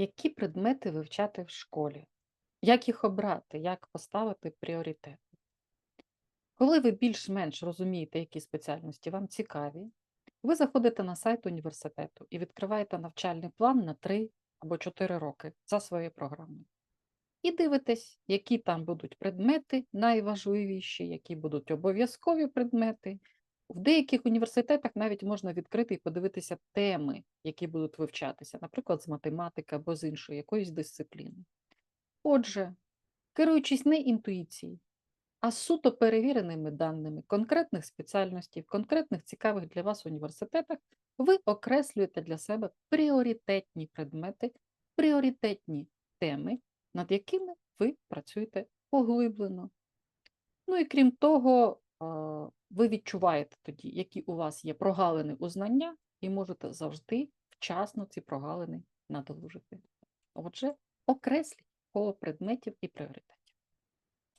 Які предмети вивчати в школі? Як їх обрати? Як поставити пріоритет? Коли ви більш-менш розумієте, які спеціальності вам цікаві, ви заходите на сайт університету і відкриваєте навчальний план на 3 або 4 роки за своєю програмою. І дивитесь, які там будуть предмети найважливіші, які будуть обов'язкові предмети. В деяких університетах навіть можна відкрити і подивитися теми, які будуть вивчатися, наприклад, з математики або з іншої якоїсь дисципліни. Отже, керуючись не інтуїцією, а суто перевіреними даними конкретних спеціальностей, в конкретних цікавих для вас університетах, ви окреслюєте для себе пріоритетні предмети, пріоритетні теми, над якими ви працюєте поглиблено. Ну і крім того, ви відчуваєте тоді, які у вас є прогалини у знання, і можете завжди вчасно ці прогалини надолужити. Отже, окресліть коло предметів і пріоритетів.